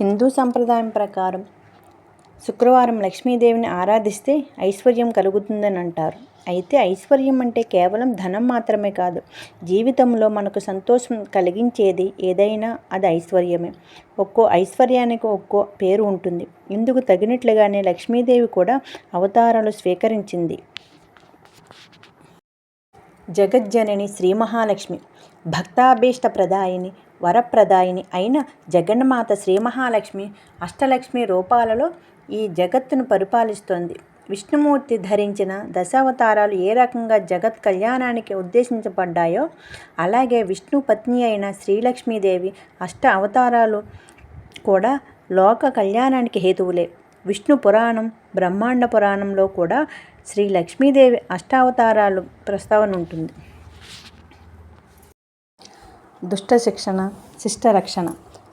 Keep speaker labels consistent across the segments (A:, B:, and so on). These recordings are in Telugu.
A: హిందూ సంప్రదాయం ప్రకారం శుక్రవారం లక్ష్మీదేవిని ఆరాధిస్తే ఐశ్వర్యం కలుగుతుందని అంటారు. అయితే ఐశ్వర్యం అంటే కేవలం ధనం మాత్రమే కాదు జీవితంలో మనకు సంతోషం కలిగించేది ఏదైనా అది ఐశ్వర్యమే. ఒక్కో ఐశ్వర్యానికి ఒక్కో పేరు ఉంటుంది. ఇందుకు తగినట్లుగానే లక్ష్మీదేవి కూడా అవతారాలు స్వీకరించింది. జగజ్జనని శ్రీ మహాలక్ష్మి భక్తాభీష్ట ప్రదాయిని వరప్రదాయిని అయిన జగన్మాత శ్రీ మహాలక్ష్మి అష్టలక్ష్మి రూపాలలో ఈ జగత్తును పరిపాలిస్తోంది. విష్ణుమూర్తి ధరించిన దశావతారాలు ఏ రకంగా జగత్ కళ్యాణానికి ఉద్దేశించబడ్డాయో అలాగే విష్ణు పత్ని అయిన శ్రీలక్ష్మీదేవి అష్ట అవతారాలు కూడా లోక కళ్యాణానికి హేతువులే. విష్ణు పురాణం బ్రహ్మాండ పురాణంలో కూడా శ్రీ లక్ష్మీదేవి అష్టావతారాలు ప్రస్తావన ఉంటుంది. దుష్ట శిక్షణ శిష్ట రక్షణ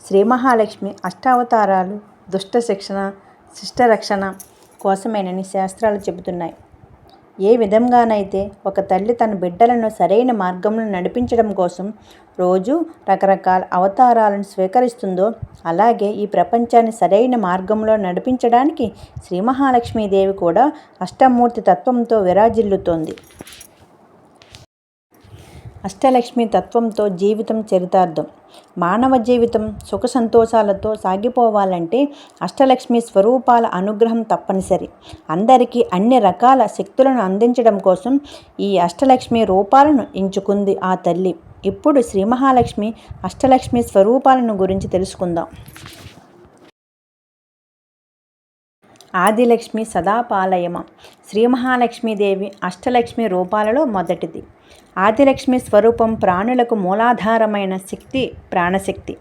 A: శ్రీ మహాలక్ష్మి అష్టావతారాలు దుష్ట శిక్షణ శిష్ట రక్షణ కోసమేనని శాస్త్రాలు చెబుతున్నాయి. ఏ విధంగానైతే ఒక తల్లి తన బిడ్డలను సరైన మార్గంలో నడిపించడం కోసం రోజు రకరకాల అవతారాలను స్వీకరిస్తుందో అలాగే ఈ ప్రపంచాన్ని సరైన మార్గంలో నడిపించడానికి శ్రీ మహాలక్ష్మీదేవి కూడా అష్టమూర్తి తత్వంతో విరాజిల్లుతోంది. అష్టలక్ష్మి తత్వంతో జీవితం చరితార్థం. మానవ జీవితం సుఖ సంతోషాలతో సాగిపోవాలంటే అష్టలక్ష్మి స్వరూపాల అనుగ్రహం తప్పనిసరి. అందరికీ అన్ని రకాల శక్తులను అందించడం కోసం ఈ అష్టలక్ష్మి రూపాలను ఎంచుకుంది ఆ తల్లి. ఇప్పుడు శ్రీ మహాలక్ష్మి అష్టలక్ష్మి స్వరూపాలను గురించి తెలుసుకుందాం. ఆదిలక్ష్మి సదాపాలయమ. శ్రీ మహాలక్ష్మీదేవి అష్టలక్ష్మి రూపాలలో మొదటిది. ఆదిలక్ష్మి స్వరూపం ప్రాణులకు మూలాధారమైన శక్తి ప్రాణశక్తి.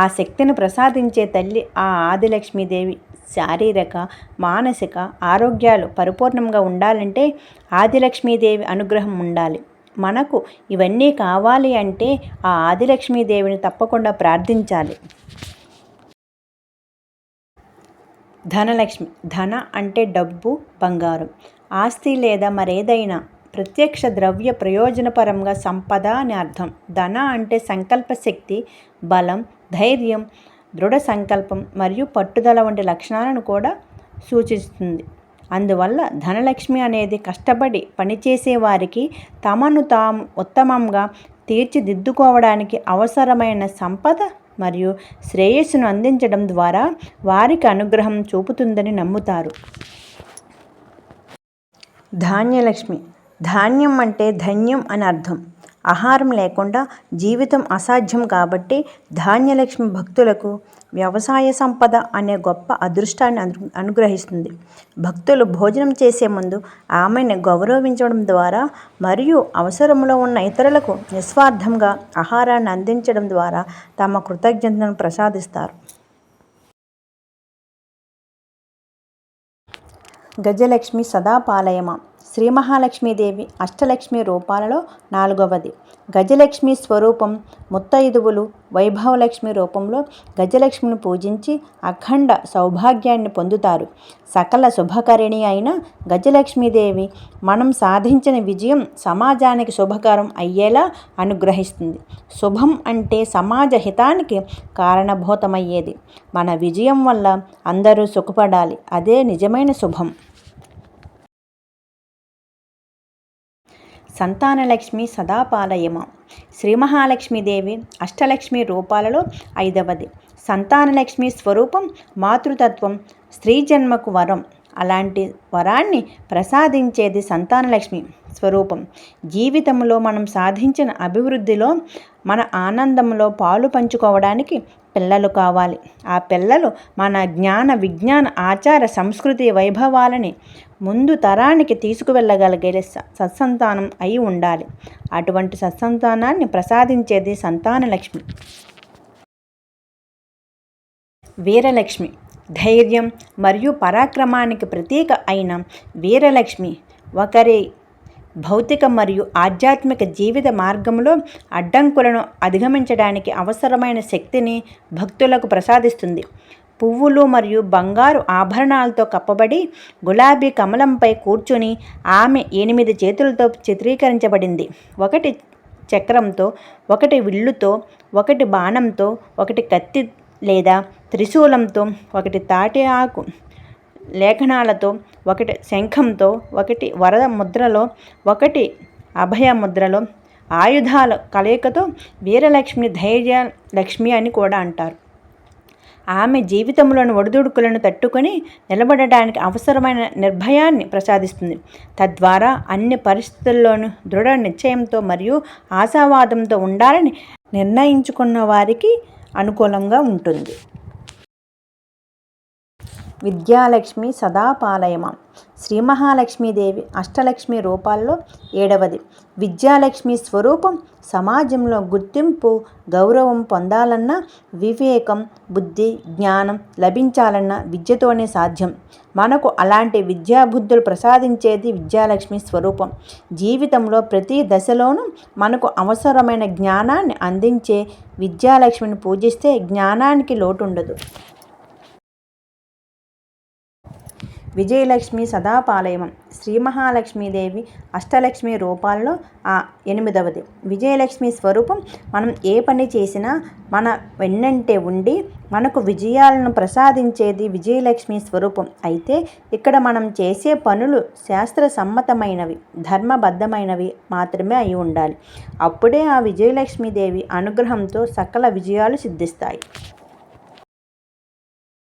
A: ఆ శక్తిని ప్రసాదించే తల్లి ఆ ఆదిలక్ష్మీదేవి. శారీరక మానసిక ఆరోగ్యాలు పరిపూర్ణంగా ఉండాలంటే ఆదిలక్ష్మీదేవి అనుగ్రహం ఉండాలి. మనకు ఇవన్నీ కావాలి అంటే ఆ ఆదిలక్ష్మీదేవిని తప్పకుండా ప్రార్థించాలి. ధనలక్ష్మి. ధన అంటే డబ్బు బంగారం. ఆస్తి లేదా మరేదైనా ప్రత్యక్ష ద్రవ్య ప్రయోజనపరంగా సంపద అని అర్థం. ధన అంటే సంకల్ప శక్తి బలం ధైర్యం దృఢ సంకల్పం మరియు పట్టుదల వంటి లక్షణాలను కూడా సూచిస్తుంది. అందువల్ల ధనలక్ష్మి అనేది కష్టపడి పనిచేసే వారికి తమను తాము ఉత్తమంగా తీర్చిదిద్దుకోవడానికి అవసరమైన సంపద మరియు శ్రేయస్సును అందించడం ద్వారా వారికి అనుగ్రహం చూపుతుందని నమ్ముతారు. ధాన్యలక్ష్మి ధాన్యం అంటే ధన్యం అని అర్థం. ఆహారం లేకుండా జీవితం అసాధ్యం కాబట్టి ధాన్యలక్ష్మి భక్తులకు వ్యవసాయ సంపద అనే గొప్ప అదృష్టాన్ని అను అనుగ్రహిస్తుంది. భక్తులు భోజనం చేసే ముందు ఆమెను గౌరవించడం ద్వారా మరియు అవసరంలో ఉన్న ఇతరులకు నిస్వార్థంగా ఆహారాన్ని అందించడం ద్వారా తమ కృతజ్ఞతను ప్రసాదిస్తారు. గజలక్ష్మి సదాపాలయమ శ్రీ మహాలక్ష్మీదేవి అష్టలక్ష్మి రూపాలలో నాలుగవది. గజలక్ష్మి స్వరూపం ముత్తైదువులు వైభవలక్ష్మి రూపంలో గజలక్ష్మిని పూజించి అఖండ సౌభాగ్యాన్ని పొందుతారు. సకల శుభకరిణి అయిన గజలక్ష్మీదేవి మనం సాధించిన విజయం సమాజానికి శుభకరం అయ్యేలా అనుగ్రహిస్తుంది. శుభం అంటే సమాజ హితానికి కారణభూతమయ్యేది. మన విజయం వల్ల అందరూ సుఖపడాలి. అదే నిజమైన శుభం. సంతానలక్ష్మి సదాపాలయమ? శ్రీ మహాలక్ష్మీదేవి అష్టలక్ష్మి రూపాలలో ఐదవది. సంతానలక్ష్మి స్వరూపం మాతృతత్వం స్త్రీ జన్మకు వరం. అలాంటి వరాన్ని ప్రసాదించేది సంతానలక్ష్మి. స్వరూపం. జీవితంలో మనం సాధించిన అభివృద్ధిలో మన ఆనందంలో పాలు పంచుకోవడానికి పిల్లలు కావాలి. ఆ పిల్లలు మన జ్ఞాన విజ్ఞాన ఆచార సంస్కృతి వైభవాలని ముందు తరానికి తీసుకువెళ్ళగలిగే సత్సంతానం అయి ఉండాలి. అటువంటి సత్సంతానాన్ని ప్రసాదించేది సంతానలక్ష్మి. వీరలక్ష్మి. ధైర్యం మరియు పరాక్రమానికి ప్రతీక అయిన వీరలక్ష్మి. ఒకరి భౌతిక మరియు ఆధ్యాత్మిక జీవిత మార్గంలో అడ్డంకులను అధిగమించడానికి అవసరమైన శక్తిని భక్తులకు ప్రసాదిస్తుంది. పువ్వులు మరియు బంగారు ఆభరణాలతో కప్పబడి గులాబీ కమలంపై కూర్చుని ఆమె ఎనిమిది చేతులతో చిత్రీకరించబడింది. ఒకటి చక్రంతో ఒకటి విల్లుతో ఒకటి బాణంతో ఒకటి కత్తి లేదా త్రిశూలంతో ఒకటి తాటి ఆకు లేఖనాలతో ఒకటి శంఖంతో ఒకటి వరద ముద్రలో ఒకటి అభయ ముద్రలో ఆయుధాల కలయికతో వీరలక్ష్మి ధైర్య లక్ష్మి అని కూడా అంటారు. ఆమె జీవితంలోని ఒడిదుడుకులను తట్టుకొని నిలబడటానికి అవసరమైన నిర్భయాన్ని ప్రసాదిస్తుంది. తద్వారా అన్ని పరిస్థితుల్లోనూ దృఢ నిశ్చయంతో మరియు ఆశావాదంతో ఉండాలని నిర్ణయించుకున్న వారికి అనుకూలంగా ఉంటుంది. విద్యాలక్ష్మి సదాపాలయమ? శ్రీ మహాలక్ష్మీదేవి అష్టలక్ష్మి రూపాల్లో ఏడవది. విద్యాలక్ష్మి స్వరూపం సమాజంలో గుర్తింపు గౌరవం పొందాలన్నా వివేకం బుద్ధి జ్ఞానం లభించాలన్నా విద్యతోనే సాధ్యం. మనకు అలాంటి విద్యాబుద్ధులు ప్రసాదించేది విద్యాలక్ష్మి స్వరూపం. జీవితంలో ప్రతి దశలోనూ మనకు అవసరమైన జ్ఞానాన్ని అందించే విద్యాలక్ష్మిని పూజిస్తే జ్ఞానానికి లోటు విజయలక్ష్మి సదాపాలయం శ్రీ మహాలక్ష్మీదేవి అష్టలక్ష్మి రూపాల్లో ఆ ఎనిమిదవది. విజయలక్ష్మి స్వరూపం మనం ఏ పని చేసినా మన వెన్నంటే ఉండి మనకు విజయాలను ప్రసాదించేది విజయలక్ష్మి స్వరూపం. అయితే ఇక్కడ మనం చేసే పనులు శాస్త్ర సమ్మతమైనవి ధర్మబద్ధమైనవి మాత్రమే అయి ఉండాలి. అప్పుడే ఆ విజయలక్ష్మీదేవి అనుగ్రహంతో సకల విజయాలు సిద్ధిస్తాయి.